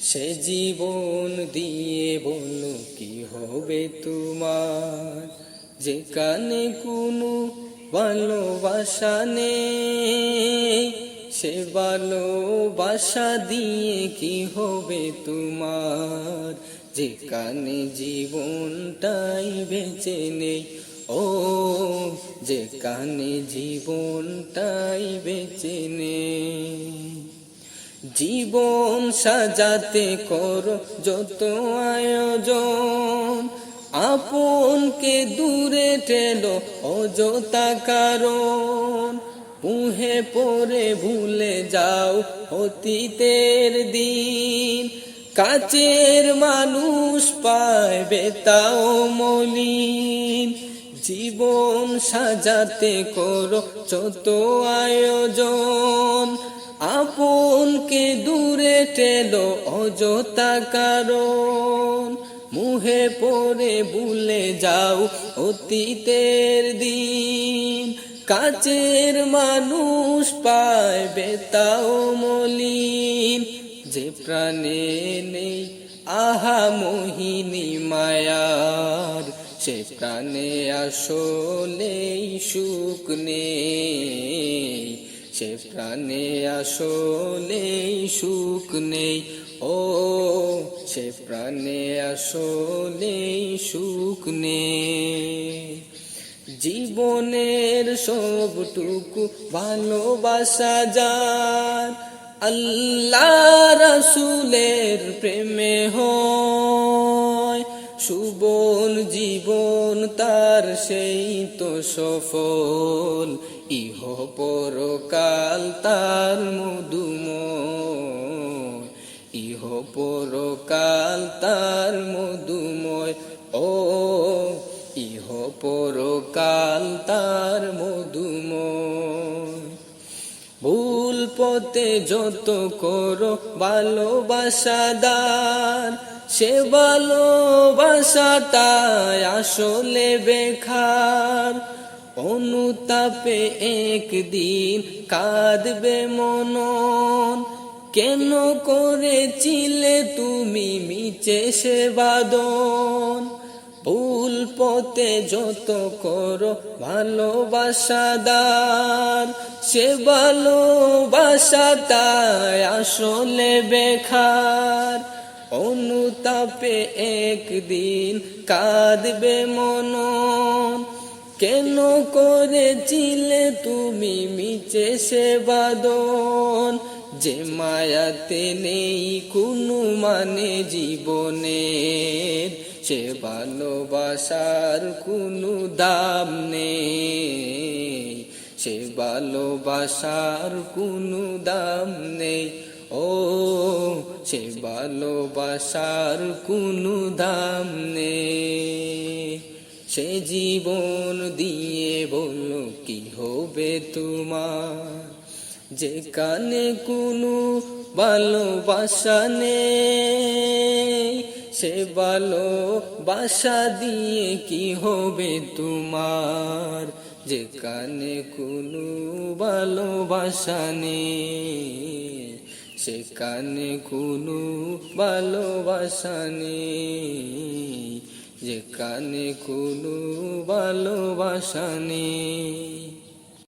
সে জীবন দিয়ে বলো কি হবে তোমার? যেখানে কোনো ভালোবাসা নেই, সে ভালোবাসা দিয়ে কি হবে তোমার? যেখানে জীবনটাই বেঁচে নেই, ও যেখানে জীবনটাই বেঁচে নেই। জীবন সাজাতে করো যত আয়োজন। আপনকে দূরে ঠেলো অযথা কারণ। মুহে পরে ভুলে যাও অতীতের দিন। কাচের মানুষ পায় বেতাও মলিন। জীবন সাজাতে করো যত আয়োজন। আপনকে দূরে টেলো অযথা কারণ। মুহে পরে ভুলে যাও অতীতের দিন। কাচের মানুষ পায় বেতাও মলিন। যে প্রাণে নেই, আহা মোহিনী মায়ার। সে প্রাণে আসলেই সুখ নেই। সে প্রাণে আসলেই সুখ নেই। ও, সে প্রাণে আসলেই সুখ নেই। জীবনের সবটুকু ভালোবাসা যার, আল্লাহ রসুলের প্রেমে হয়। সুবল জীবন তার সেই তো সফল। ইহ পরকাল তার মধুময়, ইহ পরকাল তার মধুময়, ও ইহ পরকাল তার মধুময়। ভুল পথে যত করো ভালোবাসা দান, সে ভালোবাসাটাই আসলে বেখার। অনুতাপে একদিন কাঁদবে মনন। কেন করেছিলে তুমি মিচে সে বাদন? ভুল পথে যত করো ভালোবাসা দান। সে ভালোবাসাটাই আসলে বেখার। অনুতাপে একদিন কাঁদবে মনন। কেন করেছিলে তুমি মিচে সে বাদন? যে মায়াতে নেই কোনো মানে জীবনের, সে ভালোবাসার কোনো দাম নেই। সে ভালোবাসার কোনো দাম নেই, ও সে ভালোবাসার কোনো দাম নেই। সে জীবন দিয়ে বলো কি হবে তোমার? যেখানে কোনো ভালোবাসা নেই, সে ভালোবাসা দিয়ে কি হবে তোমার? যেখানে কোনো ভালোবাসা নেই সেখানে কোনো ভালোবাসা নেই। যেখানে কোনো ভালোবাসা নেই।